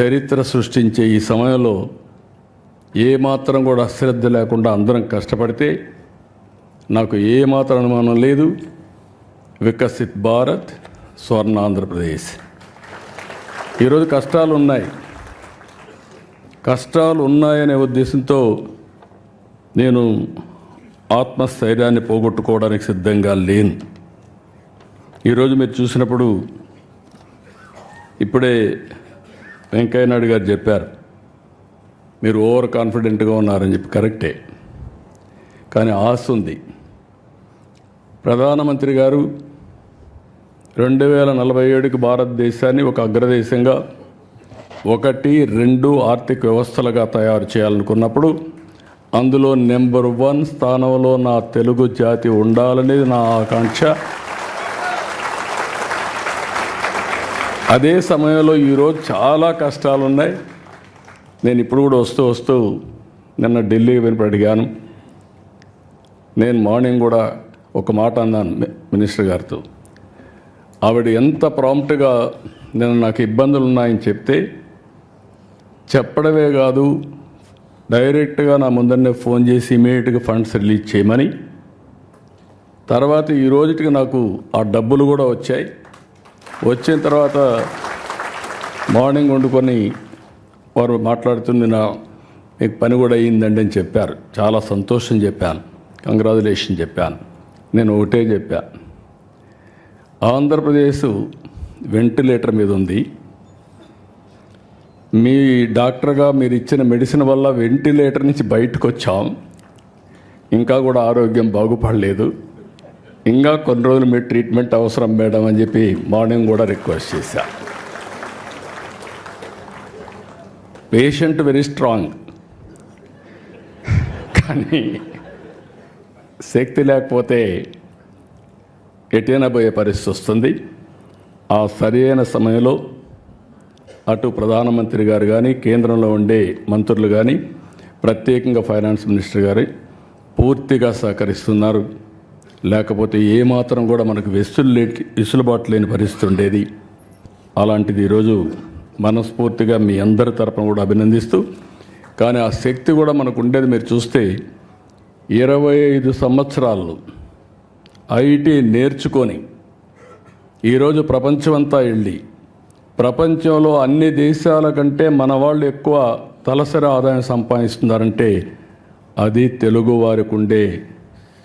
చరిత్ర సృష్టించే ఈ సమయంలో ఏమాత్రం కూడా అశ్రద్ధ లేకుండా అందరం కష్టపడితే నాకు ఏమాత్రం అనుమానం లేదు. వికసిత్ భారత్ స్వర్ణ ఆంధ్రప్రదేశ్. ఈరోజు కష్టాలు ఉన్నాయి. కష్టాలు ఉన్నాయనే ఉద్దేశంతో నేను ఆత్మస్థైర్యాన్ని పోగొట్టుకోవడానికి సిద్ధంగా లేను. ఈరోజు మీరు చూసినప్పుడు ఇప్పుడే వెంకయ్య నాయుడు గారు చెప్పారు మీరు ఓవర్ కాన్ఫిడెంట్గా ఉన్నారని చెప్పి. కరెక్టే. కానీ ఆశ ఉంది. ప్రధానమంత్రి గారు రెండు వేల నలభై ఏడుకి భారతదేశాన్ని ఒక అగ్రదేశంగా ఒకటి రెండు ఆర్థిక వ్యవస్థలుగా తయారు చేయాలనుకున్నప్పుడు అందులో నెంబర్ వన్ స్థానంలో నా తెలుగు జాతి ఉండాలనేది నా ఆకాంక్ష. అదే సమయంలో ఈరోజు చాలా కష్టాలు ఉన్నాయి నేను ఇప్పుడు కూడా వస్తూ వస్తూ నిన్న ఢిల్లీ వెనుక అడిగాను. నేను మార్నింగ్ కూడా ఒక మాట అన్నాను మినిస్టర్ గారితో. ఆవిడ ఎంత ప్రాంప్ట్గా నేను నాకు ఇబ్బందులు ఉన్నాయని చెప్తే చెప్పడమే కాదు డైరెక్ట్గా నా ముందరనే ఫోన్ చేసి ఇమీడియట్గా ఫండ్స్ రిలీజ్ చేయమని తర్వాత ఈ రోజుకి నాకు ఆ డబ్బులు కూడా వచ్చాయి. వచ్చిన తర్వాత మార్నింగ్ వండుకొని వారు మాట్లాడుతుంది నా మీకు పని కూడా అయ్యిందండి అని చెప్పారు. చాలా సంతోషం చెప్పాను. కంగ్రాచులేషన్ చెప్పాను. నేను ఒకటే చెప్పా. ఆంధ్రప్రదేశ్ వెంటిలేటర్ మీద ఉంది. మీ డాక్టర్గా మీరు ఇచ్చిన మెడిసిన్ వల్ల వెంటిలేటర్ నుంచి బయటకు వచ్చాం. ఇంకా కూడా ఆరోగ్యం బాగుపడలేదు. ఇంకా కొన్ని రోజులు మీ ట్రీట్మెంట్ అవసరం మేడం అని చెప్పి మార్నింగ్ కూడా రిక్వెస్ట్ చేశా. పేషెంట్ వెరీ స్ట్రాంగ్ కానీ శక్తి లేకపోతే ఎటైనా పోయే పరిస్థితి వస్తుంది. ఆ సరైన సమయంలో అటు ప్రధానమంత్రి గారు కానీ కేంద్రంలో ఉండే మంత్రులు కానీ ప్రత్యేకంగా ఫైనాన్స్ మినిస్టర్ గారు పూర్తిగా సహకరిస్తున్నారు. లేకపోతే ఏమాత్రం కూడా మనకు వెసులు లేటి వెసులుబాటు లేని పరిస్థితి ఉండేది. అలాంటిది ఈరోజు మనస్ఫూర్తిగా మీ అందరి తరపున కూడా అభినందిస్తూ కానీ ఆ శక్తి కూడా మనకు ఉండేది మీరు చూస్తే ఇరవై ఐదు సంవత్సరాలు ఐటీ నేర్చుకొని ఈరోజు ప్రపంచమంతా వెళ్ళి ప్రపంచంలో అన్ని దేశాల కంటే మన వాళ్ళు ఎక్కువ తలసరి ఆదాయం సంపాదిస్తున్నారంటే అది తెలుగు వారికి ఉండే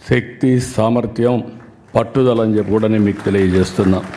శక్తి సామర్థ్యం పట్టుదల అని చెప్పి కూడా నేను మీకు తెలియజేస్తున్నాను